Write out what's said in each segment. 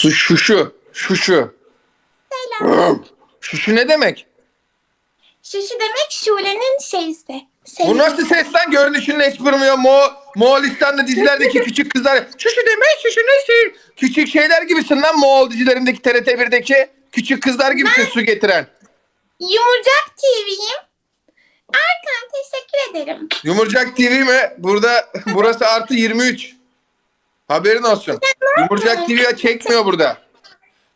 Su şuşu. Şuşu. Selam. Şuşu ne demek? Şuşu demek Şule'nin şeysi. Bu nasıl ses lan? Görünüşünle hiç vurmuyor. Mo Moğolistan'da dizilerdeki küçük kızlar. Şuşu demek şuşu ne şey? Küçük şeyler gibisin lan Moğol dizilerindeki TRT 1'deki. Küçük kızlar gibisin su getiren. Yumurcak TV'yim. Erkan teşekkür ederim. Yumurcak TV mi? Burada burası artı 23. Haberin olsun. Yumurcak TV çekmiyor burada.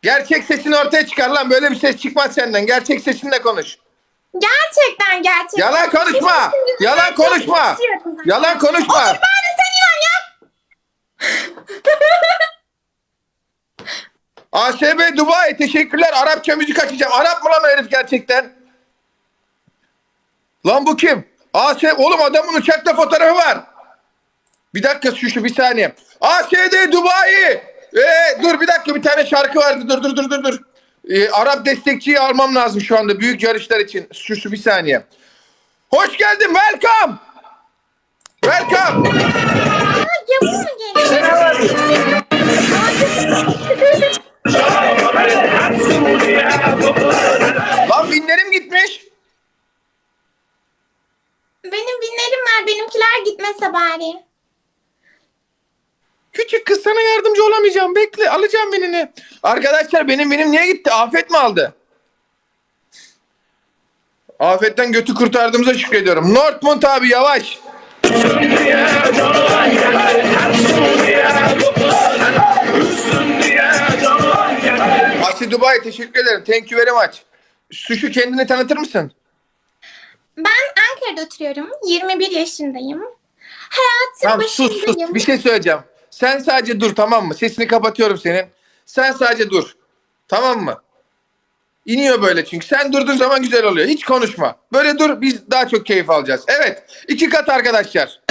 Gerçek sesini ortaya çıkar lan. Böyle bir ses çıkmaz senden. Gerçek sesinle konuş. Gerçekten gerçekten. Yalan konuşma. Yalan konuşma. Yalan konuşma. Olur bari sen inan ya. ASB Dubai teşekkürler. Arapça müzik açacağım. Arap mı lan o herif gerçekten? Lan bu kim? AS oğlum adamın uçakta fotoğrafı var. Bir dakika şu şu bir saniye. ASD Dubai. Ee, dur bir dakika bir tane şarkı vardı. Dur dur dur dur dur. Ee, Arap destekçiyi almam lazım şu anda büyük yarışlar için. Şu şu bir saniye. Hoş geldin. Welcome. Welcome. Lan binlerim gitmiş. Benim binlerim var. Benimkiler gitmese bari. Küçük kız sana yardımcı olamayacağım. Bekle alacağım binini. Arkadaşlar benim benim niye gitti? Afet mi aldı? Afetten götü kurtardığımıza şükrediyorum. Northmund abi yavaş. Asi Dubai teşekkür ederim. Thank you very much. Suşu kendini tanıtır mısın? Ben Ankara'da oturuyorum. 21 yaşındayım. Hayatın Tamam sus sus. başındayım. Bir şey söyleyeceğim. Sen sadece dur tamam mı? Sesini kapatıyorum senin. Sen sadece dur. Tamam mı? İniyor böyle çünkü. Sen durduğun zaman güzel oluyor. Hiç konuşma. Böyle dur biz daha çok keyif alacağız. Evet. iki kat arkadaşlar.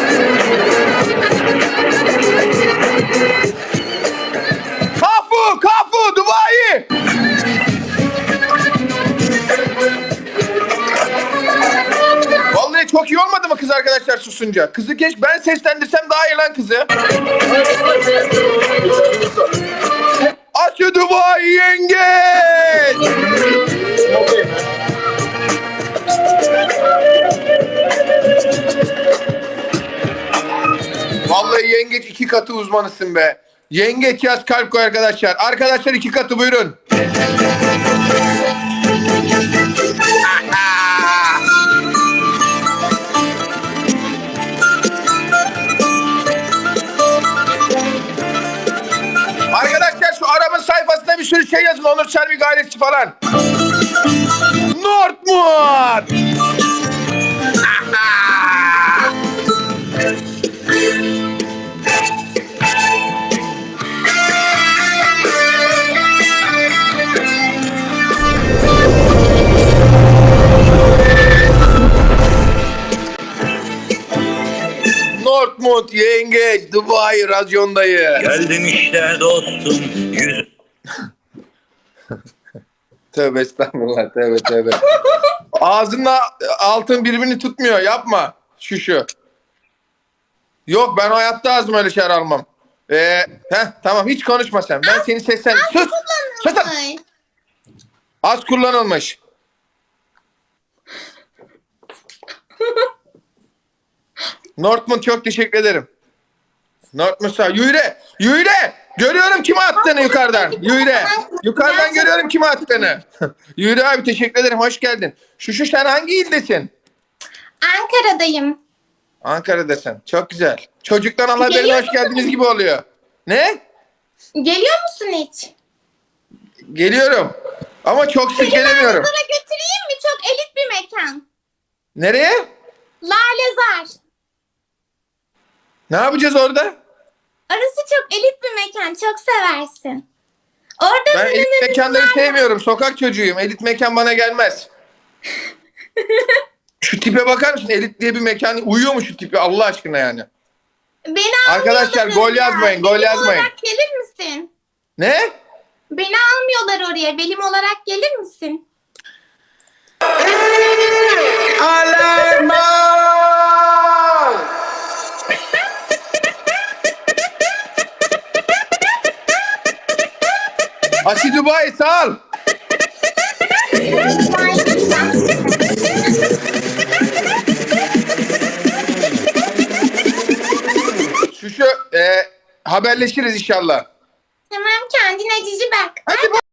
Arkadaşlar susunca? Kızı keş ben seslendirsem daha iyi lan kızı. Asya Dubai yengeç! Vallahi yengeç iki katı uzmanısın be. Yengeç yaz kalp koy arkadaşlar. Arkadaşlar iki katı buyurun. Bir sürü şey yazın. Onur Çelbi gayretçi falan. Northmund! Northmund yengeç Dubai radyondayız. Geldim işte dostum yüz Tövbe estağfurullah tövbe tövbe. Ağzınla altın birbirini tutmuyor yapma. Şu şu. Yok ben hayatta ağzıma öyle şeyler almam. Ee, heh, tamam hiç konuşma sen. Ben seni seslen. Sus. Sus. lan. Ay. Az kullanılmış. Northmund çok teşekkür ederim. Northmund sağ. Yürü. Yürü. Görüyorum kime attığını yukarıdan. Yürü. Yukarıdan görüyorum kime attığını. Yürü abi teşekkür ederim. Hoş geldin. Şu şu sen hangi ildesin? Ankara'dayım. Ankara'dasın. Çok güzel. Çocuktan Allah Geliyor hoş musun? geldiniz gibi oluyor. Ne? Geliyor musun hiç? Geliyorum. Ama çok sık gelemiyorum. Sana götüreyim mi? Çok elit bir mekan. Nereye? Lalezar. Ne yapacağız orada? Orası çok elit bir mekan. Çok seversin. Orada Ben elit böyle mekanları sevmiyorum. Sokak çocuğuyum. Elit mekan bana gelmez. şu tipe bakar mısın? Elit diye bir mekan uyuyor mu şu tipe Allah aşkına yani? Beni Arkadaşlar, almıyorlar gol oraya. yazmayın, gol Velim yazmayın. olarak gelir misin? Ne? Beni almıyorlar oraya. Velim olarak gelir misin? Alarma! Dubai sağ ol. Şu şu e, haberleşiriz inşallah. Tamam kendine cici bak. Hadi